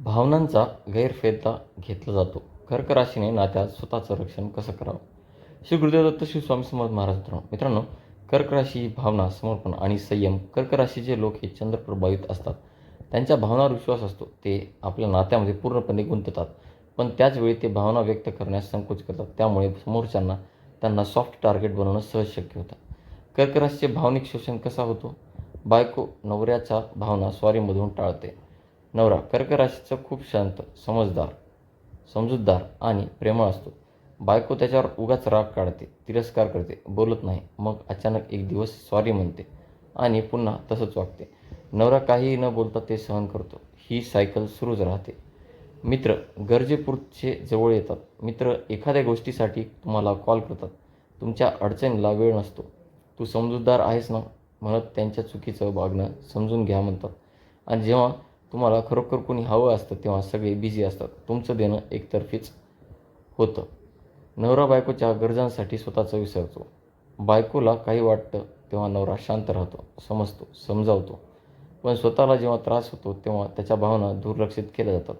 भावनांचा गैरफायदा घेतला जातो. कर्क राशीने नात्यात स्वतःचं रक्षण कसं करावं? श्री गुरुदेव दत्त श्री स्वामी समर्थ महाराज मित्रांनो मित्रांनो कर्क राशी ही भावना समर्पण आणि संयम कर्क राशीचे लोक हे चंद्र प्रभावित असतात. त्यांच्या भावनावर विश्वास असतो. ते आपल्या नात्यामध्ये पूर्णपणे गुंततात. पण त्याचवेळी ते भावना व्यक्त करण्यास संकोच करतात. त्यामुळे समोरच्यांना त्यांना सॉफ्ट टार्गेट बनवणं सहज शक्य होतं. कर्क राशीचे भावनिक शोषण कसा होतो? बायको नवऱ्याच्या भावना स्वारीमधून टाळते. नवरा कर्क राशीचा खूप शांत समजदार समजूतदार आणि प्रेमळ असतो. बायको त्याच्यावर उगाच राग काढते तिरस्कार करते बोलत नाही मग अचानक एक दिवस सॉरी म्हणते आणि पुन्हा तसंच वागते. नवरा काहीही न बोलता ते सहन करतो. ही सायकल सुरूच राहते. मित्र गरजेपुरचे जवळ येतात. मित्र एखाद्या गोष्टीसाठी तुम्हाला कॉल करतात. तुमच्या अडचणीला वेळ नसतो. तू समजूतदार आहेस ना? म्हणत त्यांच्या चुकीचं वागणं समजून घ्या म्हणतात. आणि जेव्हा तुम्हाला खरोखर कोणी हवं असतं तेव्हा सगळे बिझी असतात. तुमचं देणं एकतर्फीच होतं. नवरा बायकोच्या गरजांसाठी स्वतःचं विसरतो. बायकोला काही वाटतं तेव्हा नवरा शांत राहतो समजतो समजावतो. पण स्वतःला जेव्हा त्रास होतो तेव्हा त्याच्या भावना दुर्लक्षित केल्या जातात.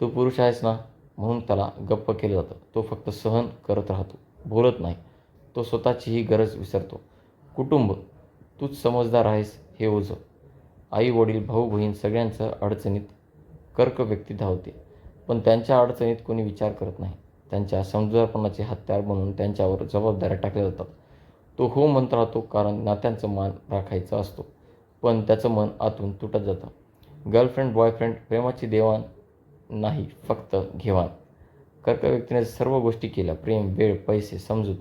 तू पुरुष आहेस ना? म्हणून त्याला गप्प केलं जातं. तो फक्त सहन करत राहतो बोलत नाही. तो स्वतःचीही गरज विसरतो. कुटुंब तूच समजदार आहेस हे ओझं. आई वडील भाऊ बहीण सगळ्यांचं अडचणीत कर्क व्यक्ती धावते. पण त्यांच्या अडचणीत कोणी विचार करत नाही. त्यांच्या समजूतदारपणाचे हत्यार बनवून त्यांच्यावर जबाबदाऱ्या टाकल्या जातात. तो हो म्हणत राहतो कारण नात्यांचं मान राखायचा असतो. पण त्याचं मन आतून तुटत जातं. गर्लफ्रेंड बॉयफ्रेंड प्रेमाची देवाण नाही फक्त घेवाण. कर्क व्यक्तीने सर्व गोष्टी केल्या. प्रेम वेळ पैसे समजूत.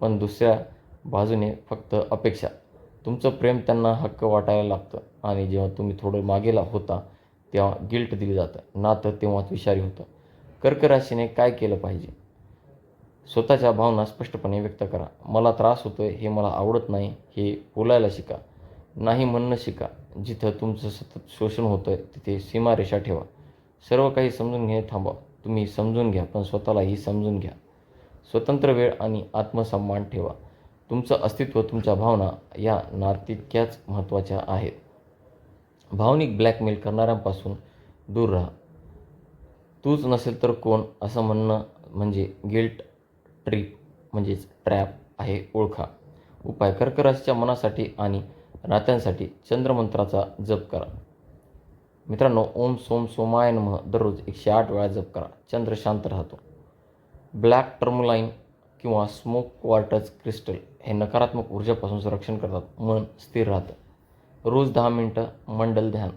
पण दुसऱ्या बाजूने फक्त अपेक्षा. तुमचं प्रेम त्यांना हक्क वाटायला लागतं. आणि जेव्हा तुम्ही थोडं मागेला होता तेव्हा गिल्ट दिलं जातं. नातं तेव्हाच विषारी होतं. कर्क राशीने काय केलं पाहिजे? स्वतःच्या भावना स्पष्टपणे व्यक्त करा. मला त्रास होतोय हे मला आवडत नाही हे बोलायला शिका. नाही म्हणणं शिका. जिथं तुमचं सतत शोषण होतं आहे तिथे सीमारेषा ठेवा. सर्व काही समजून घेणे थांबा. तुम्ही समजून घ्या पण स्वतःलाही समजून घ्या. स्वतंत्र वेळ आणि आत्मसन्मान ठेवा. तुमचं अस्तित्व तुमच्या भावना या ना तितक्याच महत्त्वाच्या आहेत. भावनिक ब्लॅकमेल करणाऱ्यांपासून दूर राहा. तूच नसेल तर कोण असं म्हणणं म्हणजे गिल्ट ट्रीप म्हणजेच ट्रॅप आहे ओळखा. उपाय कर्कराशीच्या मनासाठी आणि नात्यांसाठी चंद्रमंत्राचा जप करा. मित्रांनो ओम सोम सोमाय मह दररोज एकशे आठ वेळा जप करा. चंद्र शांत राहतो. ब्लॅक टर्मलाईन किंवा स्मोक क्वार्टज क्रिस्टल हे नकारात्मक ऊर्जापासून संरक्षण करतात मन स्थिर राहतं. रोज दहा मिनटं मंडल ध्यान.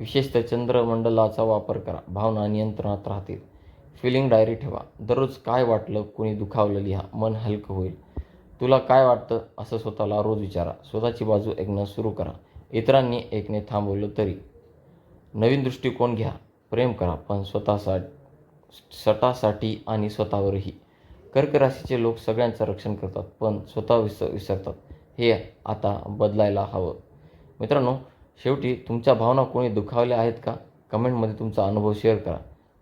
विशेषतः चंद्रमंडलाचा वापर करा. भावना नियंत्रणात राहतील. फिलिंग डायरी ठेवा. दररोज काय वाटलं कोणी दुखावलं लिहा. मन हलकं होईल. तुला काय वाटतं असं स्वतःला रोज विचारा. स्वतःची बाजू ऐकणं सुरू करा. इतरांनी ऐकणे थांबवलं तरी. नवीन दृष्टिकोन घ्या. प्रेम करा. पण स्वतःसाठी स्वतःसाठी आणि स्वतःवरही. कर्क राशीचे लोक सगळ्यांचं रक्षण करतात पण स्वतः विस विसरतात. हे आता बदलायला हवं. मित्रांनो शेवटी तुमच्या भावना कोणी दुखावल्या आहेत का? कमेंटमध्ये तुमचा अनुभव शेअर करा.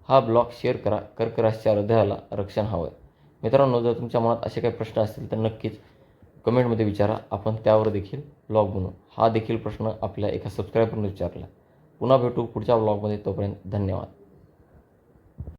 हा ब्लॉग शेअर करा. कर्क राशीच्या हृदयाला रक्षण हवं आहे मित्रांनो जर तुमच्या मनात असे काही प्रश्न असतील तर नक्कीच कमेंटमध्ये विचारा. आपण त्यावर देखील ब्लॉग बनवू. हा देखील प्रश्न आपल्या एका सबस्क्रायबरने विचारला. पुन्हा भेटू पुढच्या ब्लॉगमध्ये. तोपर्यंत धन्यवाद.